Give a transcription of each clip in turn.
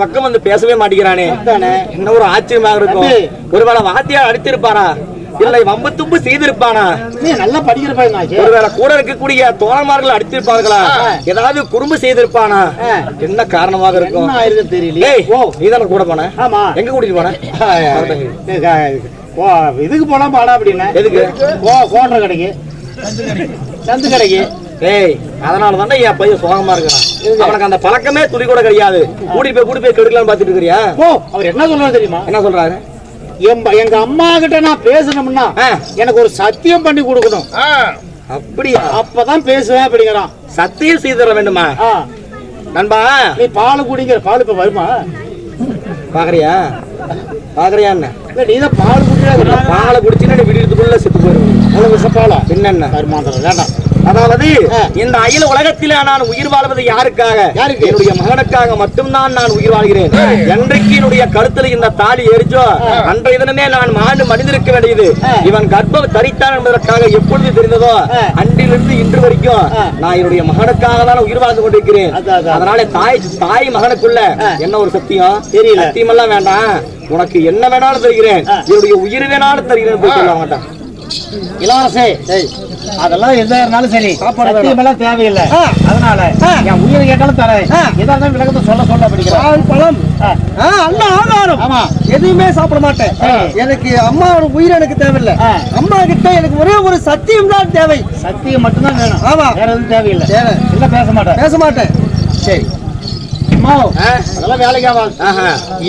பக்கம் வந்து பேசவே மாட்டேங்கிறானே. என்ன ஒரு ஆச்சரியமாக இருக்கும். ஒருவேளை வாத்தியார் அடித்திருப்பானா இல்லை வம்பு தும்பு செய்திருப்பானா? நல்லா படிக்கிற பையன் ஆச்சு ஒருவேளை கூட இருக்கக்கூடிய தோழமார்கள் அடித்திருப்பார்களா? ஏதாவது குறும்பு செய்திருப்பானா? என்ன காரணமாக இருக்கும்? தெரியல நீ தானே கூட போன? ஆமா. எங்க கூட்டிட்டு போன? இதுக்கு போனா பாடா அப்படின்னு? எதுக்கு? ஓ கோட்டை கடைக்கு. சந்து கடைக்கு. ஏய் அதனால தானே என் பையன் சோகமா இருக்கிறான். அவனுக்கு அந்த பழக்கமே துளி கூட கிடையாது. கூட்டிட்டு போய் கூட்டிட்டு போய் கெடுக்கலாம்னு பாத்துட்டு இருக்கிறியா? ஓ அவர் என்ன சொல்றாரு தெரியுமா? என்ன சொல்றாரு? எம்ப- எங்க அம்மா கிட்ட நான் பேசணும்னா ஆ. எனக்கு ஒரு சத்தியம் பண்ணி கொடுக்கணும். அப்படியா? அப்பதான் பேசுவேன் அப்படிங்கிறான். சத்தியம் செய்து தர வேண்டுமா? ஆ, நண்பா. நீ பால் குடிங்கிற பால் இப்ப வருமா? பாக்குறியா? பாக்குறியா என்ன? நீ தான் பால் குடிக்கிற பாலை குடிச்சுன்னா நீ விடியறதுக்குள்ள செத்து போயிருவேன் அவ்வளவு விஷப்பாலா? என்னென்ன வருமானம் வேண்டாம். அதாவது. இந்த அகில உலகத்திலே நான் உயிர் வாழ்வது யாருக்காக யாருக்கு? என்னுடைய மகனுக்காக மட்டும்தான் நான் உயிர் வாழ்கிறேன் என்றைக்கு என்னுடைய கருத்துல இந்த தாலி எரிச்சோ அன்றைய தினமே நான் மாண்டு மனிதிருக்க வேண்டியது. இவன் கர்ப்பம் தரித்தான் என்பதற்காக எப்பொழுது தெரிந்ததோ. அன்றிலிருந்து இன்று வரைக்கும். நான் என்னுடைய மகனுக்காக தான் உயிர் வாழ்ந்து கொண்டிருக்கிறேன் அதான், அதான். அதனால தாய் தாய் மகனுக்குள்ள. என்ன ஒரு சத்தியம் தெரியல. சத்தியம் எல்லாம் வேண்டாம் உனக்கு என்ன வேணாலும் தருகிறேன். என்னுடைய உயிர் வேணாலும் தருகிறேன் போய் சொல்ல மாட்டான் இளவரசே அதெல்லாம் எதா இருந்தாலும் சரி சாப்பாடு வேணும். சத்தியம் எல்லாம் தேவையில்லை. அதனால. என் உயிரை கேட்டாலும் தரேன். எதா இருந்தாலும் விளக்கத்தை சொல்ல சொல்ல படிக்கிறேன் பழம். அண்ணா ஆகாரம் ஆமா எதுவுமே சாப்பிட மாட்டேன். எனக்கு அம்மாவோட உயிர் எனக்கு தேவையில்லை. அம்மா கிட்ட எனக்கு ஒரே ஒரு சத்தியம் தான் தேவை சத்தியம் மட்டும்தான் வேணும் ஆமா. வேற எதுவும் தேவையில்லை தேவை. இல்ல பேச மாட்டேன் பேச மாட்டேன் சரி அதெல்லாம் வேலைக்கு ஆகாது. ஆஹா.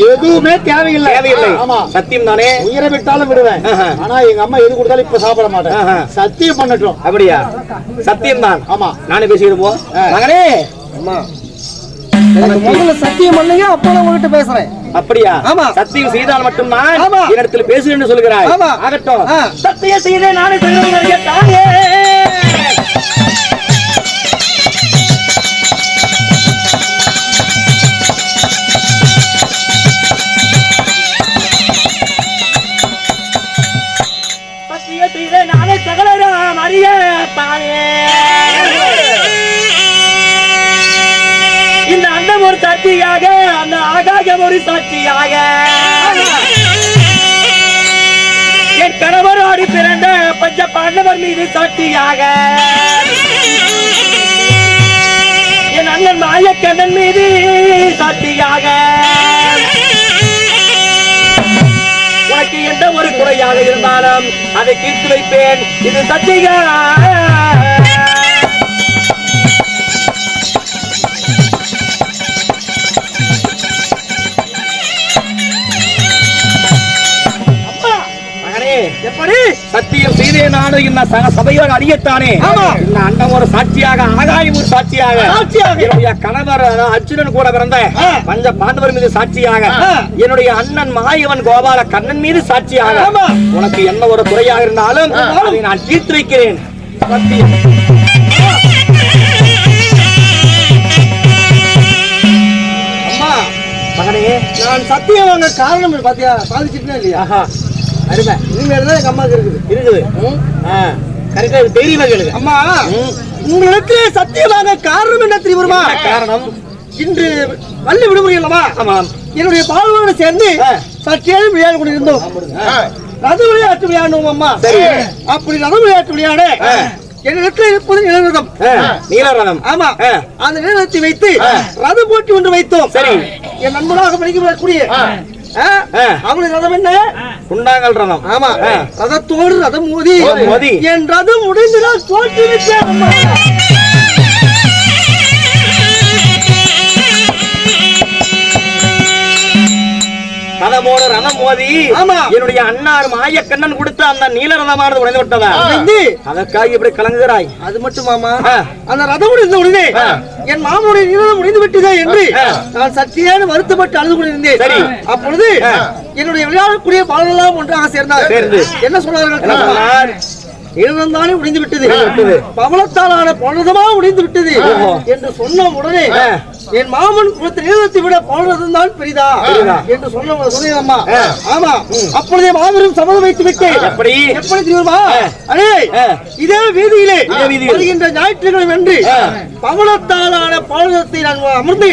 எதுவுமே தேவையில்லை. தேவையில்லை. ஆமா. சத்தியம் தானே? உயிரை விட்டாலும் விடுவேன். ஆஹா. ஆனா எங்க அம்மா எது கொடுத்தாலும் இப்ப சாப்பிட மாட்டேன். ஆஹா. சத்தியம் பண்ணட்டும். அப்படியா? சத்தியம் தான் ஆமா. நானே பேசிக்கிட்டு போ. ஆ. மகனே! அம்மா. முதல்ல சத்தியம் பண்ணுங்க அப்போ நான் உங்ககிட்ட பேசுறேன். அப்படியா? ஆமா. சத்தியம் செய்தால் மட்டும்தான் ஆமா. இடத்துல பேசுறேன்னு சொல்லுகிறாய் ஆமா. ஆகட்டும். சத்தியம் செய்தே நானே சொல்லுகிறேன் ஒரு சாட்சியாக அந்த ஆகாயம் ஒரு சாட்சியாக. என் கணவரோடு பிறந்த பஞ்ச பாண்டவர் மீது சாட்சியாக. என் அண்ணன் மாயக்கண்ணன் மீது சாட்சியாக. உனக்கு எந்த ஒரு குறையாக இருந்தாலும் அதை தீர்த்து வைப்பேன். இது சத்தியா எப்படி? சத்தியம் செய்தே நானும் சக சபையோடு அறியத்தானே இந்த அண்ணன் ஒரு சாட்சியாக ஆகாயம் ஒரு சாட்சியாக. சாட்சியாக. என்னுடைய கணவர் அர்ஜுனன் கூட பிறந்த பஞ்ச பாண்டவர் மீது சாட்சியாக. என்னுடைய அண்ணன் மாயவன் கோபால கண்ணன் மீது சாட்சியாக. உனக்கு என்ன ஒரு குறையாக இருந்தாலும் அதை நான் தீர்த்து வைக்கிறேன் சத்தியம் நான் சத்தியம் வாங்க காரணம் பாத்தியா? சாதிச்சுட்டேன் இல்லையா? அருமை. இனிமேல் தான் எங்க அம்மாவுக்கு இருக்குது. இருக்குது. கரெக்டா தைரியமா கேளுங்க அம்மா உங்களுக்கு சத்தியம் வாங்க காரணம் என்ன தெரியுமா? காரணம்? இன்று பள்ளி விடுமுறை அல்லவா? ஆமாம் என்னுடைய பால்வோடு சேர்ந்து சத்தியம் விளையாடி கொண்டிருந்தோம். ரத விளையாட்டு விளையாடணும் அம்மா. சரி. அப்படி ரத விளையாட்டு விளையாட என்னிடத்தில் இருப்பது நிலரதம் நீலரதம். ஆமா. அந்த நிலத்தை வைத்து ரத போட்டி ஒன்று வைத்தோம். சரி. என் நண்பனாக படிக்கக்கூடிய அவனுடைய ரதம் என்ன? குண்டாங்கல் ரதம். ஆமா. ரதத்தோடு ரதம் மோதி. மோதி. என் ரதம் உடைந்து நான் தோல்வி ரதமோடு ரதம் மோதி என்னுடைய அண்ணார் மாயக்கண்ணன் கொடுத்த அந்த நீல ரதமானது உடைந்து விட்டதா? அதற்காக இப்படி கலங்குகிறாய். அது மட்டுமாமா அந்த ரதம் உடைந்த உடனே என் மாமனுடைய நீளம் உடைந்து விட்டதே என்று நான் சத்தியான வருத்தப்பட்டு அழுது கொண்டிருந்தேன். சரி. அப்பொழுது என்னுடைய விளையாடக்கூடிய பாலெல்லாம் ஒன்றாக சேர்ந்தார். சேர்ந்து. என்ன சொன்னார்கள் இழந்தானே உடைந்து விட்டது. பவளத்தாலான பலதமா உடைந்து விட்டது என்று சொன்ன உடனே என் மாமன் கொடுத்த நீளத்தை விட பவளதம் தான் பெரிதா. என்று சொன்ன சொன்னேன் அம்மா ஆமா அப்பொழுதே மாபெரும் சபதம் வைத்து விட்டேன் எப்படி? எப்படி தெரியுமா அடே. இதே வீதியிலே. வருகின்ற ஞாயிற்றுக்கிழமை என்று. பவளத்தாலான பவளத்தை நான் அமர்ந்து.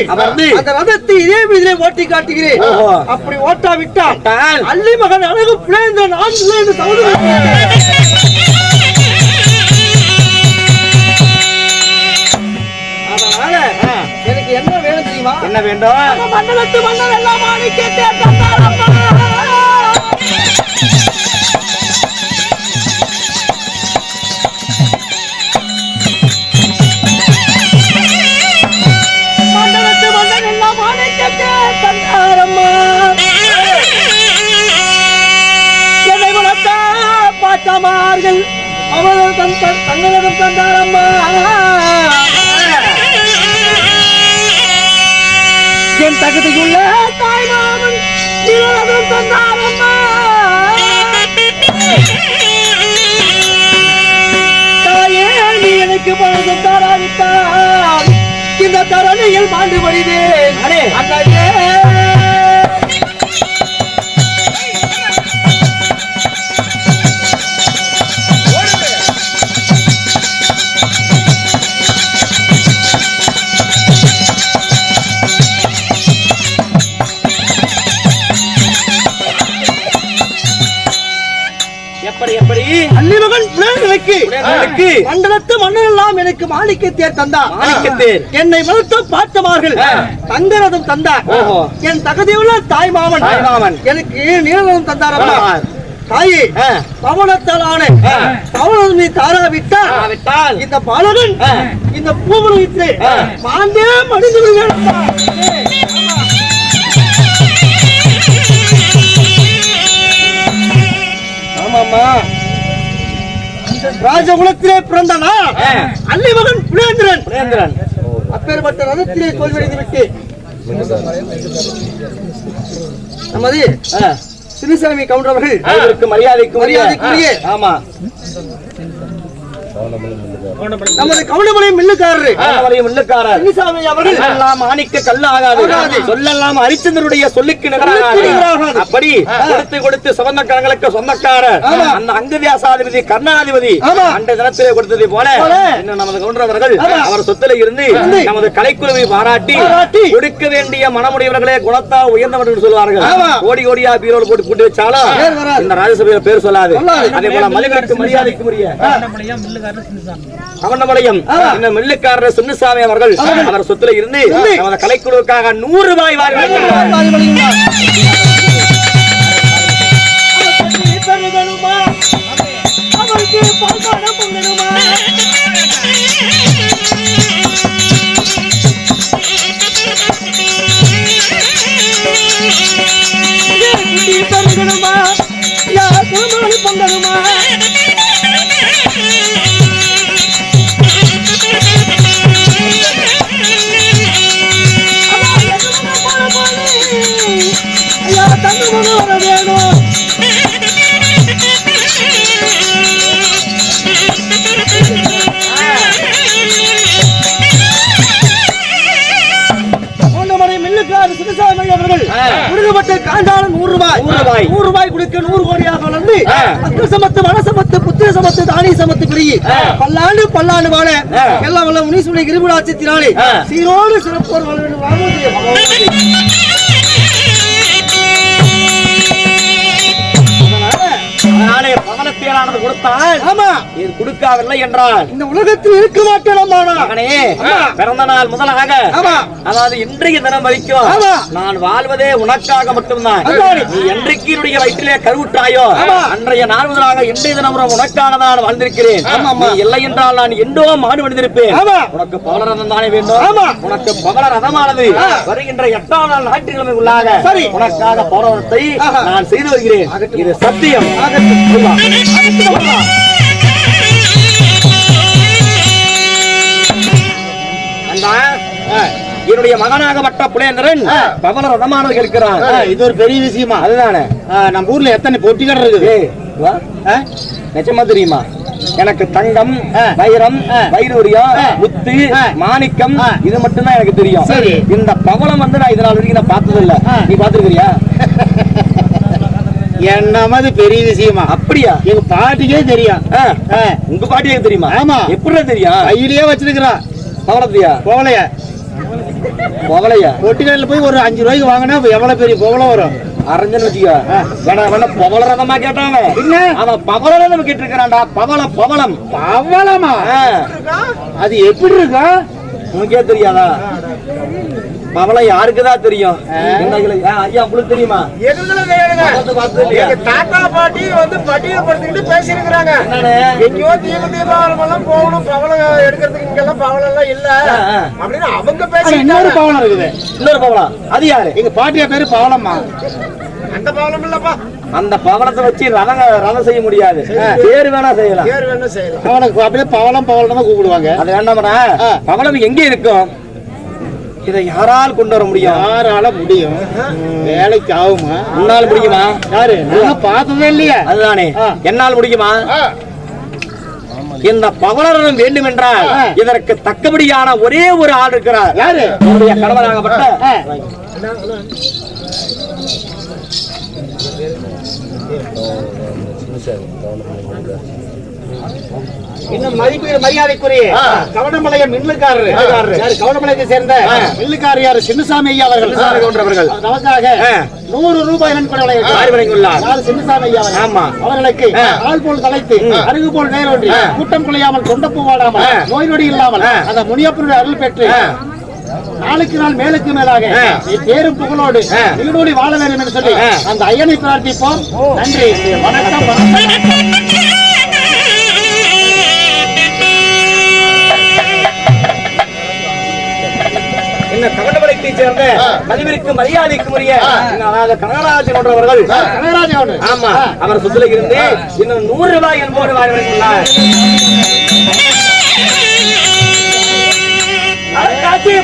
அந்த ரதத்தை இதே வீதியிலே ஓட்டி காட்டுகிறேன். அப்படி ஓட்டாவிட்டால் விட்டால். அள்ளி மகன் அழகு பிளேந்த நான் என்று சகோதரர் என்ன வேணும் தெரியுமா? என்ன வேண்டும் மண்டலத்து மன்னர் எல்லாம் மாணிக்கத்தை தகுதியுள்ள தாய்மாமன் இருவரும் தந்தாரம்மா தாயே நீ எனக்கு பழுதும் தாராவிட்டால் இந்த தரணியில் மாண்டு வருகிறேன் அடே. பிள்ளைகளுக்கு பிள்ளைகளுக்கு மண்டலத்து மன்னர் எல்லாம் எனக்கு மாணிக்க தேர் தந்தார் மாணிக்கத்தேர். என்னை வளர்த்த ஆ. தங்கரதம் தந்தார். என் தகுதியுள்ள தாய் மாமன் தாய் மாமன். எனக்கு நீலரதம் தந்தாரம்மா ஆ. தாயே. பவனத்தாலான. பவனம் நீ தாராவிட்டால் விட்டால் இந்த பாலகன். இந்த பூமலத்திலே ஆ. மாண்டே மடிந்து விடுவேன் ராஜகுலத்திலே பிறந்த நான் ஆ. அல்லிமகன் புலேந்திரன் புலேந்திரன் அப்பேற்பட்ட ரதத்திலே தோல்வியடைந்து விட்டு நமது. சிறுசாமி கவுண்டர் அவர்கள் மரியாதைக்கு மரியாதைக்குரிய. ஆமா. நமது கவுண்டமலை மில்லுக்காரரு அவரையும் உள்ளக்காரர் சிறுசாமி அவர்கள் சொல்லலாம் மாணிக்க கல்லு ஆகாது ஆகாது. சொல்லலாம் ஹரிச்சந்திரனுடைய சொல்லுக்கு சொல்லுக்கு நிகராகாது. நிகராகாது அப்படி கொடுத்து கொடுத்து சொந்தக்காரங்களுக்கு சொந்தக்காரர் ஆமா. அந்த அங்கதியாசாதிபதி கர்ணாதிபதி. அந்த தினத்திலே கொடுத்ததை போல போல. இன்னும் நமது கவுண்டரவர்கள் ஆமா. அவர் சொத்துல இருந்து. நமது கலைக்குழுவை பாராட்டி. கொடுக்க வேண்டிய மனமுடையவர்களே குணத்தா உயர்ந்தவர்கள் சொல்வார்கள். கோடி கோடியா பீரோடு போட்டு கூட்டி வச்சாலும். இந்த ராஜசபையில பேர் சொல்லாது. அதே போல மலிகளுக்கு மரியாதைக்கு உரிய இந்த மில்லுக்காரர் சின்னசாமி அவர்கள் அவர் சொத்துல இருந்து நமது கலைக்குழுவுக்காக நூறு ரூபாய் வாரி வழங்கினார். அவருக்கு பொங்கணுமா? காண்டான நூறு ரூபாய் நூறு ரூபாய். கொடுக்க நூறு கோடியாக வளர்ந்து. அக்க சமத்து வன சமத்து புத்திர சமத்து தானி சமத்து பிரிகி. பல்லாண்டு பல்லாண்டு வாழ. எல்லாம் வல்ல கிருபிடாட்சத்தினாலே ஆ. சீரோடு சிறப்போர் வாழ வேண்டும் பவனத்தேரானது கொடுத்தால் ஆமா இது கொடுக்காவில்லை என்றால் இந்த உலகத்தில் இருக்க மாட்டேன் மகனே. பிறந்த நாள் முதலாக அதாவது இன்றைய தினம் வரைக்கும். நான் வாழ்வதே உனக்காக மட்டும்தான். நீ என்றைக்கு என்னுடைய வயிற்றிலே கருவுற்றாயோ. அன்றைய நாள் முதலாக இன்றைய தினம் உனக்காக நான் வாழ்ந்திருக்கிறேன் இல்லை என்றால் நான் எண்டோ மாடு வந்திருப்பேன். உனக்கு பவளரதம் தானே வேண்டும். உனக்கு பவள ரதமானது. வருகின்ற எட்டாம் நாள் ஞாயிற்றுக்கிழமை உள்ளாக சரி. உனக்காக ஆஹா. நான் செய்து வருகிறேன். இது சத்தியம் என்னுடைய மகனாகப்பட்ட புலேந்திரன் பவள ரதமானது இருக்கிறான் இது ஒரு பெரிய விஷயமா அதுதானே நம்ம ஊர்ல எத்தனை பொட்டிக்கடை இருக்குது? நிஜமா தெரியுமா எனக்கு தங்கம். வைரம். வைரூரியம். முத்து. மாணிக்கம். இது மட்டும் தான் எனக்கு தெரியும். இந்த பவளம் வந்து நான் இதனால் வரைக்கும் நான் பார்த்தது இல்ல. நீ பாத்துருக்கிறியா என்னமாது பெரிய விஷயமா? அப்படியா? எங்க பாட்டிக்கே தெரியும். உங்க பாட்டியே தெரியுமா? ஆமா. எப்படி தெரியும் கையிலேயே வச்சிருக்கிறான் பவளத்தையா? போகலைய பவளையா? பொட்டிக்கடையில் போய் ஒரு அஞ்சு ரூபாய்க்கு வாங்கினா எவ்வளவு பெரிய போகலாம் வரும்? அரஞ்சன் வச்சுக்கோ. வேணா வேணா பவள ரதமா கேட்டாங்க. என்ன? அவன் பவள ரதம் கேட்டு இருக்கிறான்டா பவளம். பவளம்? பவளமா. அது எப்படி இருக்கும் உனக்கே தெரியாதா? பவளம் யாருக்குதான் தெரியும்? ஐயா உங்களுக்கு தெரியுமா? தாத்தா பாட்டி வந்து பட்டியல்படுத்திக்கிட்டு பேசியிருக்கிறாங்க? எங்கேயோ தீப தீபாவளம் எல்லாம் போகணும் பவளம் எடுக்கிறதுக்கு இங்கெல்லாம் பவளம் எல்லாம் இல்ல. அப்படின்னு அவங்க ஆனா இன்னொரு பவளம் இருக்குது. இன்னொரு பவளம். அது யாரு? எங்க பாட்டியா பேரு பவளம்மா. அந்த பவளம் இல்லப்பா. அந்த பவளத்தை வச்சு ரதங்க ரதம் செய்ய முடியாது. பேரு வேணா செய்யலாம். பேர் வேணும் செய்யலாம். அவனுக்கு அப்படியே பவளம் பவளம் தான் கூப்பிடுவாங்க. அது வேண்டாமடா. பவளம் எங்க இருக்கும்? இதை யாரால் கொண்டு வர முடியும்? யாரால முடியும்? வேலைக்கு ஆகுமா? உன்னால் முடியுமா? யாரு? நான் பார்த்ததே இல்லையா. அதுதானே. என்னால் முடியுமா? இந்த பவளரம் வேண்டும் என்றால். இதற்கு தக்கபடியான ஒரே ஒரு ஆள் இருக்கிறார். யாரு? என்னுடைய கணவராகப்பட்ட ஆ. இன்னும் மதிப்பு மரியாதைக்குரிய. கவனமலைய மில்லுக்காரரு கவனமலையத்தை சேர்ந்த ஆ. மில்லுக்காரர் யாரு சின்னசாமி ஐயா அவர்கள். நமக்காக. நூறு ரூபாய் நன்கொடை சின்னசாமி ஐயா. ஆமா. அவர்களுக்கு. ஆள் போல் தலைத்து அருகு போல் வேரொன்றி ஆ. கூட்டம் குலையாமல் தொண்டப்பு வாடாமல். நோய் நொடி இல்லாமல். அந்த முனியப்பனுடைய அருள் பெற்று. நாளுக்கு நாள் மேலுக்கு மேலாக பேரும் புகழோடு ஆ. நீடோடி வாழ வேண்டும் என்று சொல்லி. அந்த ஐயனை பிரார்த்திப்போம் நன்றி வணக்கம் இந்த கவண்டமலைத்தை சேர்ந்த மதிவிற்கு மரியாதைக்கு உரிய கனகராஜன் அவர்கள். ஆமா ஆ. அவர் சொத்துல இருந்து இன்னும் நூறு ரூபாய்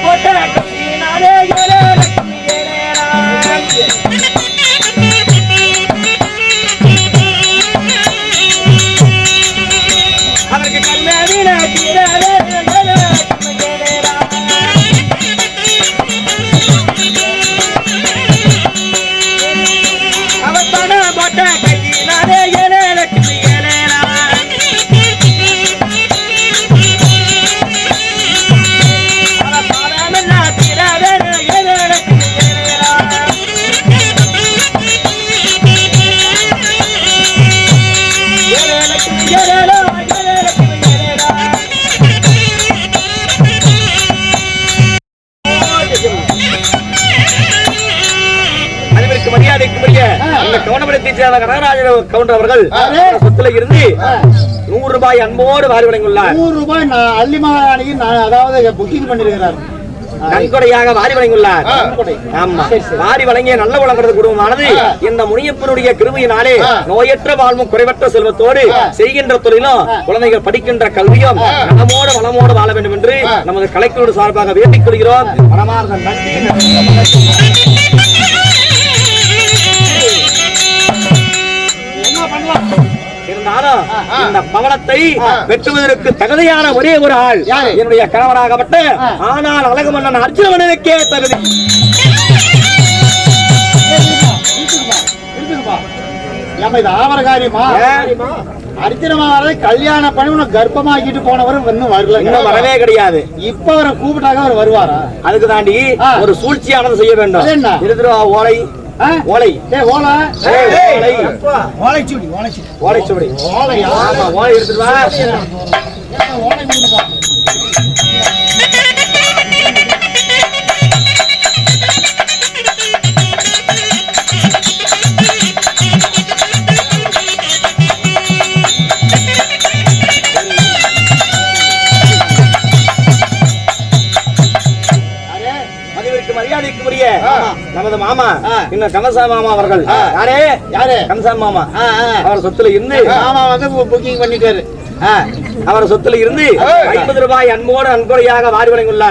போட்ட கட்சியினாலே back. கனகராஜ கவுண்டர் அவர்கள் சொத்துல இருந்து நூறு ரூபாய் அன்போடு வாரி வழங்கியுள்ளார். நூறு ரூபாய் அள்ளிமலைக்கு அதாவது புக்கிங் பண்ணிருக்கிறார். நன்கொடையாக வாரி வழங்கியுள்ளார். ஆமா. வாரி வழங்கிய நல்ல வழங்குறது குடும்பமானது இந்த முனியப்பனுடைய கிருபையினாலே நோயற்ற வாழ்வும் குறைவற்ற செல்வத்தோடு செய்கின்ற தொழிலும் குழந்தைகள் படிக்கின்ற கல்வியும் நலமோடு வளமோடு வாழ வேண்டும் என்று நமது கலைக்குழு சார்பாக வேண்டிக் கொள்கிறோம். மனமார்ந்த நன்றி. இருந்தாலும் இந்த பவனத்தை வெட்டுவதற்கு தகுதியான ஒரே ஒரு ஆள்? என்னுடைய கணவராகப்பட்ட ஆனால் அழகு மன்னன் அர்ஜுனவனுக்கே தகுதி. கல்யாணம் பண்ணி உனக்கு கர்ப்பமாக்கிட்டு போனவர் இன்னும் வரல. இன்னும் வரவே கிடையாது. இப்ப அவரை கூப்பிட்டாங்க அவர் வருவாரா? அதுக்கு தாண்டி. ஒரு சூழ்ச்சியானது செய்ய வேண்டும்? இருந்துரு ஓலை? ஓலை. ஓலா. ஏய், ஓலை. ஓலைச்சுடி ஓலைச்சுடி ஓலை சுவடி ஓலையா? ஆமா ஓலை எடுத்துட்டு வா. ஓலை மரியாதைக்குரிய ஆ. நமது மாமா. இன்னும் கமசா மாமா அவர்கள். யாரே யாரு கமசா மாமா. அவர் சொத்துல இருந்து மாமா வந்து புக்கிங் பண்ணிட்டாரு அவர் சொத்துல இருந்து ஐம்பது ரூபாய் அன்போடு அன்பொழியாக வாரி வழங்குள்ள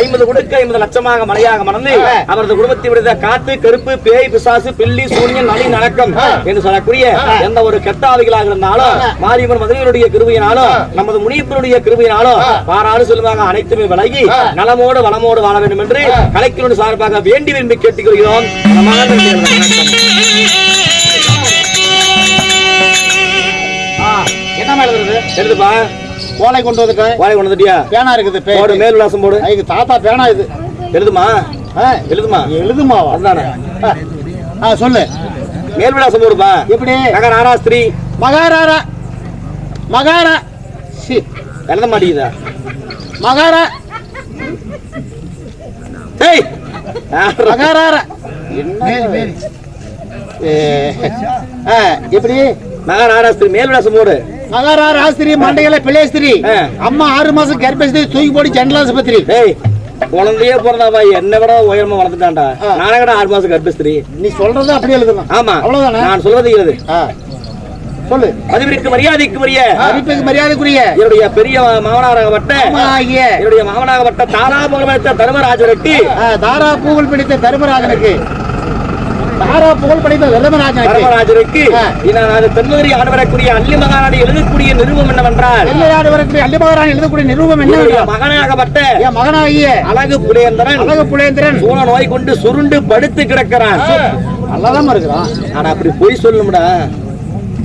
ஐம்பது கொடுக்க ஐம்பது லட்சமாக மலையாக மறந்து அவரது குடும்பத்தை விடுத காத்து கருப்பு பேய் பிசாசு பில்லி சூனியன் நலி நலக்கம் என்று சொல்லக்கூடிய எந்த ஒரு கெட்ட ஆவிகளாக இருந்தாலும் மாரியம்மன் மதுரையுடைய கிருபையினாலும் நமது முனியப்பனுடைய கிருபையினாலும் பாராடு சொல்லுவாங்க அனைத்துமே விலகி நலமோடு வளமோடு வாழ வேண்டும் என்று கலைக்கினுடைய சார்பாக வேண்டி விரும்பி கேட்டுக்கொள்கிறோம். வணக்கம். எழுதுப்பா கோலை கொண்டு வந்துட்டேன் வாழை கொண்டு வந்துட்டியா? பேனா இருக்குது போடு மேல் விலாசம் போடு. ஐக்கு தாத்தா பேனா இது. எழுதுமா? எழுதுமா? எழுதுமாவா அதுதானே ஆ, சொல்லு. மேல் விலாசம் போடுப்பா. எப்படி? நகர் ஆராஸ்திரி மகாராரா மகாரா. சி. எழுத மாட்டேங்குதா? மகாரா. டேய்! மகாராரா என்ன? எப்படி? நகர் ஆராஸ்திரி மேல் விலாசம் போடு. மகாராரா ஆஸ்திரி மண்டையில பிள்ளைஸ்திரி ஆ. அம்மா ஆறு மாசம் கர்ப்பஸ்திரி தூக்கி போடி ஜெனரல் ஆஸ்பத்திரி. குழந்தையே பிறந்தாப்பா என்னை விட உயரமா வளர்த்துட்டான்டா. ஆ. நானே கூட ஆறு மாசம் கர்ப்பஸ்திரி. நீ சொல்றத அப்படியே எழுதணும் ஆமா. அவ்வளவுதானே? நான் சொல்வது எழுது. சொல்லு. பதிவிற்கு மரியாதைக்கு உரிய மதிப்புக்கு மரியாதைக்குரிய என்னுடைய பெரிய மாமனாராகப்பட்ட என்னுடைய மாமனாகப்பட்ட தாரா புகழ்பெற்ற தர்மராஜருக்கு ஆ, தாரா புகழ் பிடித்த தர்மராஜனுக்கு. தாரா புகழ் பிடித்த தர்மராஜருக்கு தென்மதுரை ஆண்டு வரக்கூடிய அள்ளி மகாநாடு எழுதக்கூடிய நிறுவம் என்னவென்றால் வரக்கூடிய அல்லிமகாரான் எழுதக்கூடிய நிறுவம் என்ன மகனாகப்பட்ட என் மகனாகிய அழகு புலேந்திரன் அழகு புலேந்திரன் சூழ நோய் கொண்டு சுருண்டு படுத்து கிடக்கிறான். நல்லாதான் இருக்கிறான். ஆனா அப்படி பொய் ஓ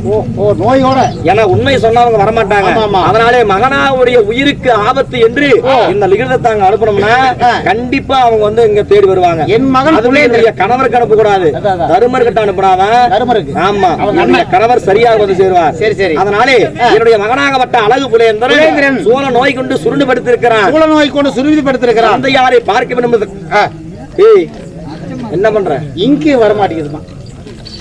நோயோட. ஏன்னா உண்மை சொன்னவங்க வரமாட்டாங்க. அதனாலே மகனாவுடைய உயிருக்கு ஆபத்து என்று இந்த லிகிதத்தை அங்க அனுப்பணும்னா. கண்டிப்பா அவங்க வந்து இங்க தேடி வருவாங்க. என் மகன் என்னுடைய கணவருக்கு அனுப்பக்கூடாது. தருமர் கிட்ட அனுப்பினாதான் ஆமா என்னுடைய. கணவர் சரியாக வந்து சேருவார். சரி, சரி. அதனாலே. என்னுடைய மகனாகப்பட்ட அழகு புலேந்திரன். சூழ நோய் கொண்டு சுருண்டு படுத்திருக்கிறான் சூழ நோய் கொண்டு சுருவிதிப்படுத்திருக்கிறான் தந்தையாரை பார்க்க வேண்டும் என்பது- ஏய் என்ன பண்ற? இங்கு வர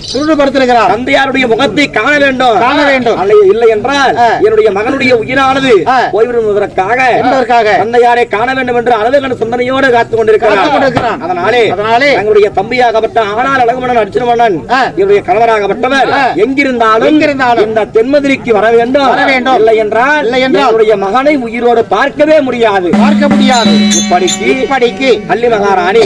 மாட்டேங்குதுமா சுருடுபடுத்திருக்கிறான் தந்தையாருடைய முகத்தை காண வேண்டும் காண வேண்டும். இல்லை என்றால். என்னுடைய மகனுடைய உயிரானது. போய்விடுவதற்காக என்பதற்காக தந்தையாரை காண வேண்டும் என்று அளவுகण சிந்தனையோடு காத்து கொண்டிருக்கிறார் காத்துக் கொண்டிருக்கிறான். அதனாலே அதனாலே தங்களுடைய தம்பியாகப்பட்ட ஆனால் அழகுமணன் அர்ஜுனமன்னன் ஆ. இவருடைய கணவராகப்பட்டவர். எங்கிருந்தாலும் எங்கிருந்தாலும் இந்த தென்மதுரைக்கு வர வேண்டும் வர வேண்டும். இல்லை என்றால் இல்லை என்றால் என்னுடைய மகனை உயிரோடு பார்க்கவே முடியாது பார்க்க முடியாது இப்படிக்கு இப்படிக்கு அல்லி மகாராணி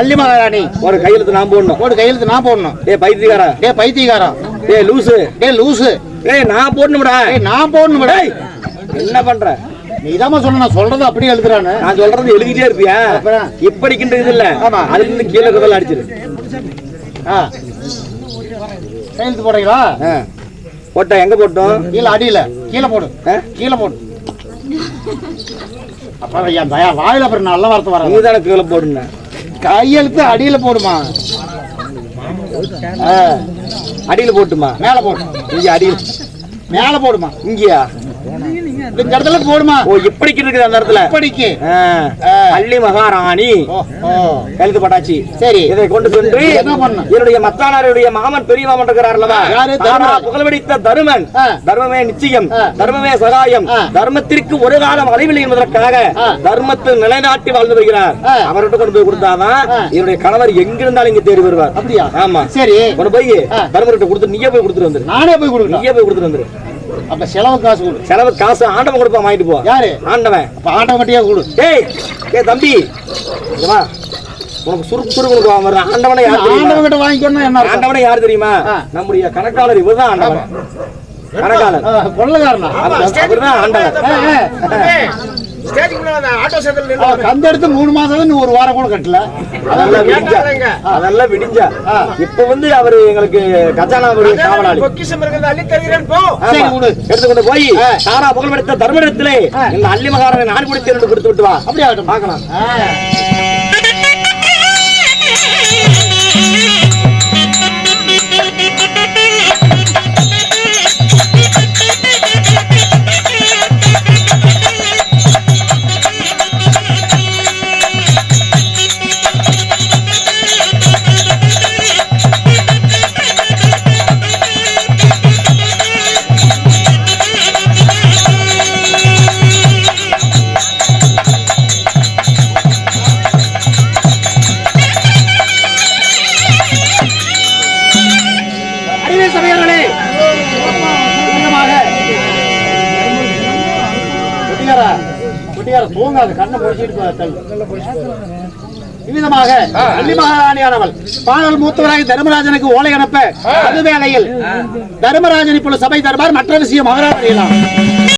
அல்லி மகாராணி. ஒரு கையெழுத்து நான் போடணும். ஒரு கையெழுத்து நான் போடணும். ஏ பைத்தியக்காரா டே பைத்தியக்காரன். ஏ லூசு. டே லூசு. ஏய் நான் போடணும்டா. டேய் நான் போடணும் டேய், என்ன பண்ற? நீதாம்மா சொன்ன நான் சொல்றது அப்படியே எழுதுறானு. நான் சொல்றது எழுதிட்டே இருப்பியா? இப்படிக்கின்ற இது இல்ல. ஆமா. அதுல இருந்து கீழே இருக்கதெல்லாம் அடிச்சிரு. ஆ. கையெழுத்து போடுறீங்களா. போட்டா எங்க போட்டோம்? கீழே அடியில. கீழே போடு? கீழே போடு. அப்புறம் என் தயா வாயில அப்புறம் நல்ல வார்த்தை வர நீ தானே கீழே போடுன. கையெழுத்து அடியில் போடுமா? ஆ, போட்டுமா. மேலே போடும் இங்கே அடியில். மேலே போடுமா. இங்கேயா? இந்த இடத்துல போடுமா ஓ இப்படிக்கு இருக்குது அந்த இடத்துல இப்படிக்கு. அள்ளி மகாராணி கழுத்து பட்டாச்சு சரி இதை கொண்டு சென்று? என்னுடைய மத்தானாருடைய மாமன் பெரிய மாமன் இருக்கிறார் அல்லவா யாரு? தாரா தருமன். புகழ்வெடித்த தருமன். தர்மமே நிச்சயம். தர்மமே சகாயம். தர்மத்திற்கு ஒரு காலம் அழிவில் என்பதற்காக ஆ. தர்மத்தை நிலைநாட்டி வாழ்ந்து வருகிறார். அவர்கிட்ட கொண்டு போய் கொடுத்தாதான். என்னுடைய கணவர் எங்க இருந்தாலும் இங்க தேடி வருவார் அப்படியா ஆமா சரி கொண்டு போய். தர்மர்கிட்ட கொடுத்து நீயே போய் கொடுத்துட்டு வந்துரு நானே போய் கொடுக்கணும் நீயே போய் கொடுத்துட்டு வந்துரு அப்ப செலவு காசு கொடு. செலவு காசு ஆண்டவன் கொடுப்பான் வாங்கிட்டு போ. யாரு? ஆண்டவன். அப்ப ஆட்டோமேட்டிக்கா கொடு. ஏய் ஏய் தம்பி. வா உனக்கு சுருக்கு சுருக்கு வர ஆண்டவனை யார் தெரியுமா? ஆண்டவன் கிட்ட வாங்கிக்கணும் என்ன? ஆண்டவனை யார் தெரியுமா. நம்முடைய கணக்காளர் இவர்தான் ஆண்டவன். கணக்காளர். கொள்ளைக்காரனா? அவர்- அவர்தான் ஆண்டவன். ஆட்டோ சேர்த்துல கந்து எடுத்து மூணு மாசம் தான் ஒரு வாரம் கூட கட்டல அதெல்லாம் விடிஞ்சா. அதெல்லாம் விடிஞ்சா ஆ. இப்ப வந்து அவரு எங்களுக்கு கஜானாவுடைய காவலாளி பொக்கிஷம் இருக்கிறது அள்ளி தருகிறேன் போ. எடுத்துக்கொண்டு போய். தாரா புகழ்பெடுத்த தர்மடத்திலே. இந்த அள்ளி மகாரனை நான் கொடுத்து விட்டு வா அப்படி ஆகட்டும் பார்க்கலாம் இவ்விதமாக வள்ளி மகாராணியானவள் பாடல் மூத்தவராகி தர்மராஜனுக்கு ஓலை அனுப்ப அது வேளையில் தர்மராஜன் இப்பொழுது சபை தருமார் மற்ற விஷயம் மகாராணியலாம்